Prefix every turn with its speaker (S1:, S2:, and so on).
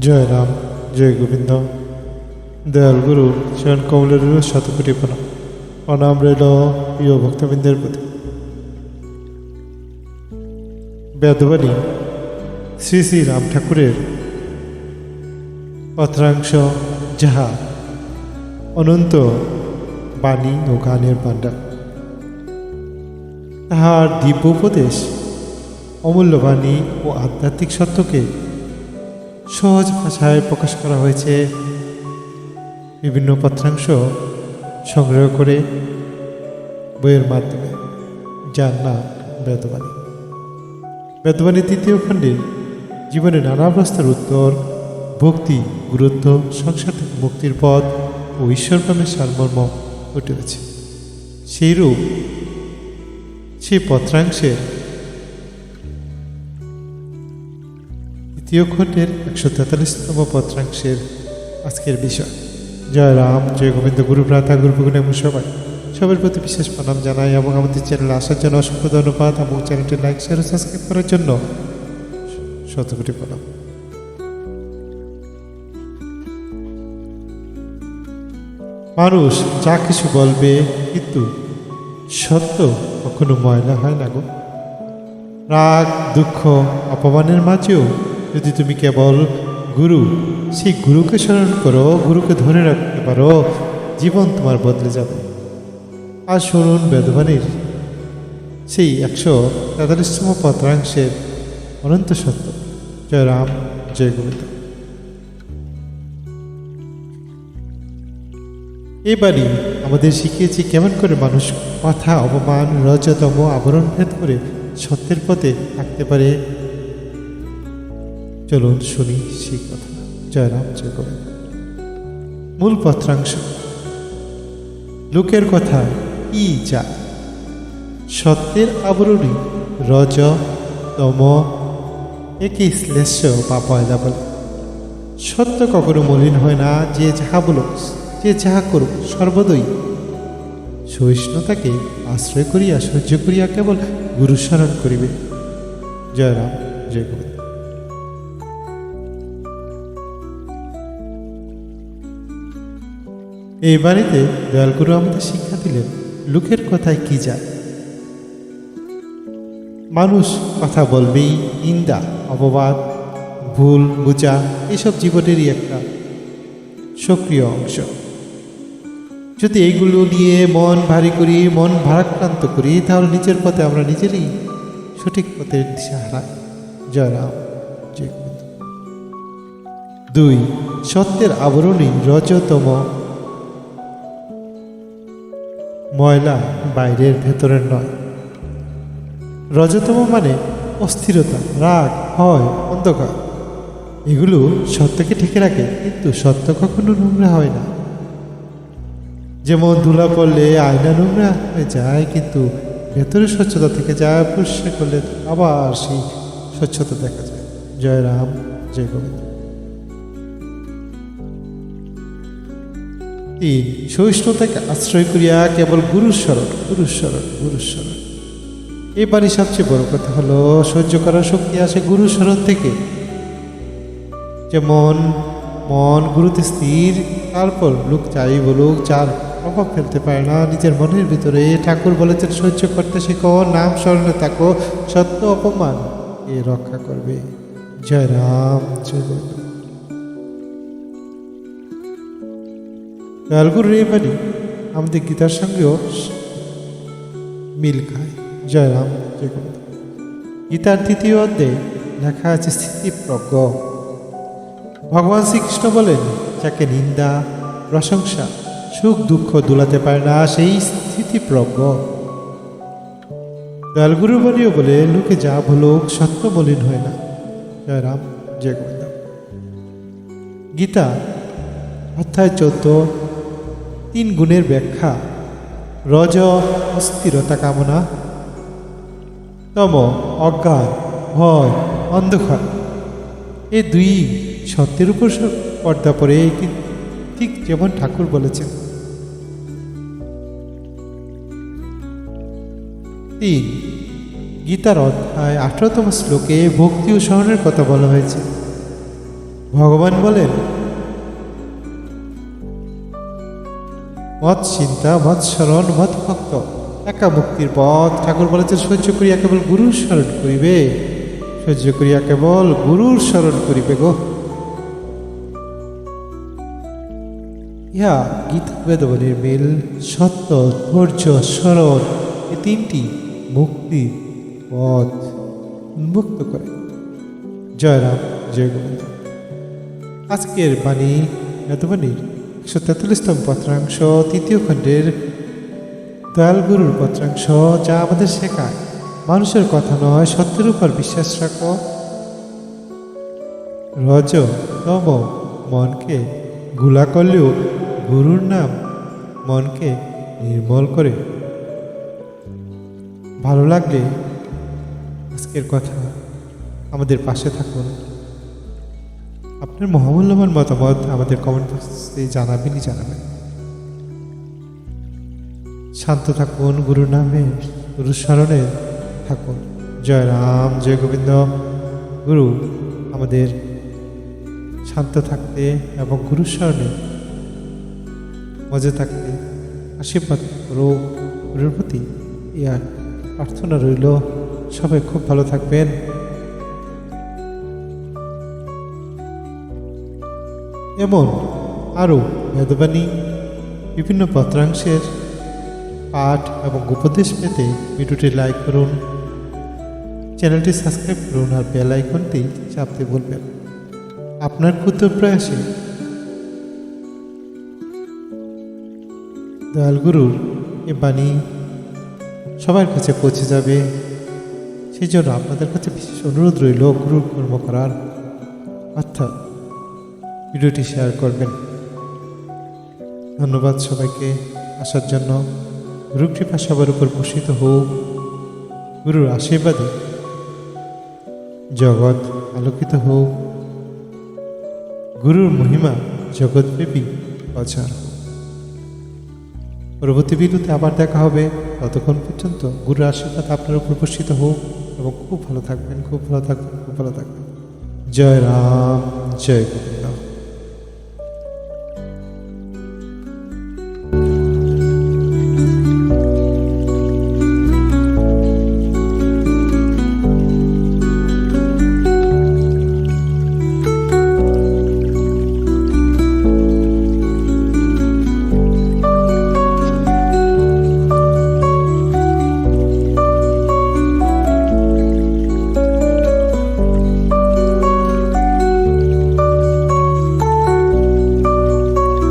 S1: জয় রাম, জয় গোবিন্দ। দয়াল গুরু চরণ কমলের শতকোটি প্রণাম প্রণাম রইল প্রিয় ভক্তবৃন্দের প্রতি। বেদবাণী, শ্রী শ্রী রাম ঠাকুরের পত্রাংশ যাহা অনন্ত বাণী ও গানের ভাণ্ডার। তাহার দিব্য উপদেশ, অমূল্য বাণী ও আধ্যাত্মিক সত্যকে সহজ ভাষায় প্রকাশ করা হয়েছে। বিভিন্ন পত্রাংশ সংগ্রহ করে বইয়ের মাধ্যমে। যার নাম বেদবাণী। বেদবাণী তৃতীয় খণ্ডে জীবনের নানা অবস্থার উত্তর, ভক্তি, গুরুত্ব, সংসার থেকে মুক্তির পথ ও ঈশ্বরপ্রেমের সারমর্ম ফুটে উঠেছে সেইরূপ সেই পত্রাংশের তৃতীয় খণ্ডের একশো তেতাল্লিশতম পত্রাংশের আজকের বিষয়। জয় রাম, জয় গোবিন্দ, গুরু প্রাতা গুরু, ভগুন, এবং সবাই। সবার প্রতি বিশেষ প্রণাম জানাই এবং আমাদের চ্যানেলে আসার জন্য অসংখ্য ধন্যবাদ এবং চ্যানেলটি লাইক, শেয়ার ও সাবস্ক্রাইব করার জন্য শত কোটি প্রণাম। মানুষ যা কিছু বলবে কিন্তু সত্য কখনো ময়লা হয় না গো। রাগ, দুঃখ, অপমানের মাঝেও যদি তুমি কেবল গুরু, সেই গুরুকে স্মরণ করো, গুরুকে ধরে রাখতে পারো, জীবন তোমার বদলে যাবে। আর শুনুন বেদবাণীর, সেই একশো তেতাল্লিশতম পত্রাংশের অনন্ত সত্য। জয় রাম, জয় গোবিন্দ। এবারই আমাদের শিখিয়েছি কেমন করে মানুষ কথা, অপমান, রজতম, আবরণ ভেদ করে সত্যের পথে থাকতে পারে। চলুন শুনি সেই কথা। জয় রাম, জয় মূল পত্রাংশ। লোকের কথা কি যা সত্যের আবরণী রজ, তম একে শ্লেষ্য বা পয়দা বলে। সত্য কখনো মলিন হয় না, যে যাহা বলুক যে যাহা করুক সর্বদই। সহিষ্ণুতাকে আশ্রয় করিয়া সহ্য করিয়া কেবল গুরু স্মরণ করিবে। জয় রাম, জয় গোবিন্দ। এই বাড়িতে দয়ালগুরু আমাদের শিক্ষা দিলেন, লোকের কথায় কি যায়? মানুষ কথা বলবেই, নিন্দা, অপবাদ, ভুল, বুঝা, এসব জীবনেরই একটা সক্রিয় অংশ। যদি এইগুলো নিয়ে মন ভারী করি, মন ভারাক্রান্ত করি, তাহলে নিজের পথে আমরা নিজেরই সঠিক পথে দিশা হারাই। জয় রাম, জয় দুই, সত্যের আবরণী রজতম ময়লা বাইরের ভেতরের নয়। রজতম মানে অস্থিরতা, রাগ হয় অন্ধকার। এগুলো সত্যকে ঠেকে রাখে, কিন্তু সত্য কখনো নোংরা হয় না। যেমন ধুলা পড়লে আয়না নোংরা হয়ে যায়, কিন্তু ভেতরে স্বচ্ছতা থেকে যায় পরিষ্কার করলে আবার সেই স্বচ্ছতা দেখা যায়। জয় রাম জয় গোবিন্দ। তিন সহিষ্ণুতাকে আশ্রয় করিয়া কেবল গুরুর স্মরণ গুরুর স্মরণ গুরুর স্মরণ এবারই সবচেয়ে বড় কথা হলো, সহ্য করার শক্তি আসে গুরু স্মরণ থেকে। যেমন মন গুরুতে স্থির, তারপর লোক চাই বলুক চার প্রভাব ফেলতে পারে না, নিজের মনের ভিতরে ঠাকুর বলেছেন, সহ্য করতে শেখো, নাম স্মরণে থাকো, সত্য অপমান এ রক্ষা করবে। জয় রাম, জয় গোবিন্দ দয়ালগুরুর এই বাণী আমাদের গীতার সঙ্গেও মিল খায়। জয় রাম, জয় গীতার তৃতীয় অধ্যায়ে লেখা আছে স্থিতিপ্রজ্ঞ ভগবান শ্রীকৃষ্ণ বলেন, যাকে নিন্দা, প্রশংসা, সুখ, দুঃখ দুলাতে পারে না, সেই স্থিতিপ্রজ্ঞ দয়ালগুরু বাণীও বলে, লোকে যা বলুক সত্য মলিন হয় না। জয় রাম, জয় গোবিন্দ। গীতা, অধ্যায় চোদ্দ তিন গুণের ব্যাখ্যা। রজ অস্থিরতা কামনা। তম অজ্ঞান, ভয়, অন্ধকার। এ দুই সত্যের উপর পর্দা পড়ে ঠিক যেমন ঠাকুর বলেছেন। তিন, গীতার অধ্যায় আঠারোতম শ্লোকে ভক্তি ও স্মরণের কথা বলা হয়েছে। ভগবান বলেন মত চিন্তা, মত স্মরণ, মত ভক্ত। একা মুক্তির পথ। ঠাকুর বলেছে সহ্য করিয়া কেবল গুরুর স্মরণ করিবে। সহ্য করিয়া কেবল গুরুর স্মরণ করিবে গো। ইহা গীতা বেদবনের মিল, সত্য, ধৈর্য, স্মরণ, এই তিনটি মুক্তি পথ উন্মুক্ত করে। জয় রাম, জয় গোবিন্দ। আজকের বাণী বেদবাণীর একশো তেতাল্লিশতম পত্রাংশ, তৃতীয় খণ্ডের দয়াল গুরুর পত্রাংশ, যা আমাদের শেখায়। মানুষের কথা নয়, সত্যের উপর বিশ্বাস রাখো। রজ, তম, মনকে গুলা করলেও গুরুর নাম মনকে নির্মল করে। ভালো লাগলে আজকের কথা আমাদের পাশে থাকুন। আপনার মহামূল্যবান মতামত আমাদের কমেন্ট বক্সে জানাবেনই জানাবেন। শান্ত থাকুন গুরু নামে গুরু স্মরণে থাকুন। জয় রাম, জয় গোবিন্দ। গুরু, আমাদের শান্ত থাকতে এবং গুরু স্মরণে মজা থাকতে আশীর্বাদ করো। গুরুর প্রতি ইয়ার প্রার্থনা রইল। সবাই খুব ভালো থাকবেন। এমন আরও বেদবাণী বিভিন্ন পত্রাংশের পাঠ এবং উপদেশ পেতে ভিডিওটি লাইক করুন। চ্যানেলটি সাবস্ক্রাইব করুন আর বেল আইকনটি চাপতে বলবেন আপনার ক্ষুদ্র প্রয়াসে দয়ালগুরুর এ বাণী সবার কাছে পৌঁছে যাবে। সেই জন্য আপনাদের কাছে বিশেষ অনুরোধ রইল, গুরুর কর্ম করার। অর্থাৎ ভিডিওটি শেয়ার করবেন। ধন্যবাদ সবাইকে। আসার জন্য গুরু কৃপা সবার উপর বর্ষিত হোক। গুরুর আশীর্বাদে জগৎ আলোকিত হোক। গুরুর মহিমা জগৎব্যাপী প্রচার পরবর্তী ভিডিওতে আবার দেখা হবে। ততক্ষণ পর্যন্ত গুরুর আশীর্বাদ আপনার উপর বর্ষিত হোক এবং খুব ভালো থাকবেন, খুব ভালো থাকবেন, খুব ভালো থাকবেন। জয় রাম, জয় গোবিন্দ।